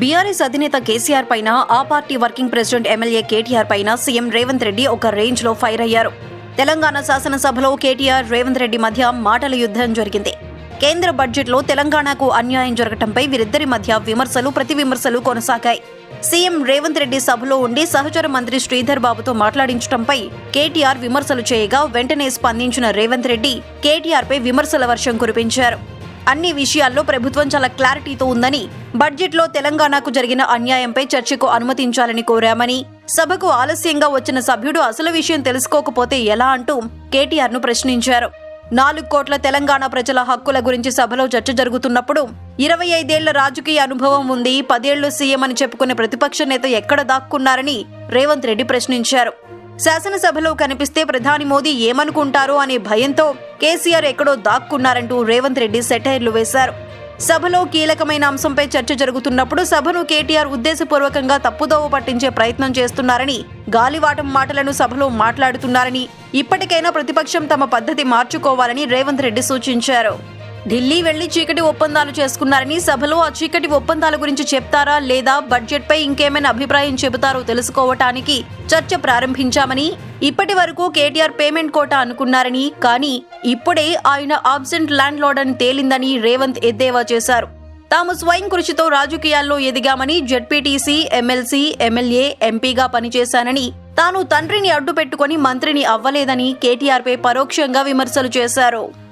BRS అధినేత కేసీఆర్ పైన ఆ party working president MLA KTR పైన సీఎం రేవంత్ రెడ్డి ఒక రేంజ్లో ఫైర్ అయ్యారు. తెలంగాణ శాసనసభలో కేటీఆర్ రేవంత్ రెడ్డి మధ్య మాటల యుద్ధం జరిగింది. కేంద్ర బడ్జెట్లో తెలంగాణకు అన్యాయం జరగటంపై వీరిద్దరి మధ్య విమర్శలు ప్రతి విమర్శలు కొనసాగాయి. సీఎం రేవంత్ రెడ్డి సభలో ఉండి సహచర మంత్రి శ్రీధర్ బాబుతో మాట్లాడించడంపై కేటీఆర్ విమర్శలు చేయగా వెంటనే స్పందించిన రేవంత్ రెడ్డి కేటీఆర్పై విమర్శల వర్షం కురిపించారు. అన్ని విషయాల్లో ప్రభుత్వం చాలా క్లారిటీతో ఉందని బడ్జెట్లో తెలంగాణకు జరిగిన అన్యాయంపై చర్చకు అనుమతించాలని కోరామని సభకు ఆలస్యంగా వచ్చిన సభ్యుడు అసలు విషయం తెలుసుకోకపోతే ఎలా అంటూ కేటీఆర్ను ప్రశ్నించారు. నాలుగు కోట్ల తెలంగాణ ప్రజల హక్కుల గురించి సభలో చర్చ జరుగుతున్నప్పుడు ఇరవై ఐదేళ్ళ రాజకీయ అనుభవం ఉంది పదేళ్ళు సీఎం అని చెప్పుకునే ప్రతిపక్ష నేత ఎక్కడ దాక్కున్నారని రేవంత్ రెడ్డి ప్రశ్నించారు. శాసనసభలో కనిపిస్తే ప్రధాని మోదీ ఏమనుకుంటారో అనే భయంతో కేసీఆర్ ఎక్కడో దాక్కున్నారంటూ రేవంత్ రెడ్డి సెటైర్లు వేశారు. సభలో కీలకమైన అంశంపై చర్చ జరుగుతున్నప్పుడు సభను కేటీఆర్ ఉద్దేశపూర్వకంగా తప్పుదోవ పట్టించే ప్రయత్నం చేస్తున్నారని గాలివాటం మాటలను సభలో మాట్లాడుతున్నారని ఇప్పటికైనా ప్రతిపక్షం తమ పద్ధతి మార్చుకోవాలని రేవంత్ రెడ్డి సూచించారు. ఢిల్లీ వెళ్ళి చీకటి ఒప్పందాలు చేసుకున్నారని సభలో ఆ చీకటి ఒప్పందాల గురించి చెప్తారా లేదా బడ్జెట్పై ఇంకేమైనా అభిప్రాయం చెబుతారో తెలుసుకోవటానికి చర్చ ప్రారంభించామని ఇప్పటి వరకు కేటీఆర్ పేమెంట్ కోట అనుకున్నారని కానీ ఇప్పుడే ఆయన ఆబ్సెంట్ ల్యాండ్ లార్డ్ అని తేలిందని రేవంత్ ఎద్దేవా చేశారు. తాము స్వయం కృషితో రాజకీయాల్లో ఎదిగామని జెడ్పీటీసీ ఎమ్మెల్సీ ఎమ్మెల్యే ఎంపీగా పనిచేశానని తాను తండ్రిని అడ్డు పెట్టుకుని మంత్రిని అవ్వలేదని కేటీఆర్పై పరోక్షంగా విమర్శలు చేశారు.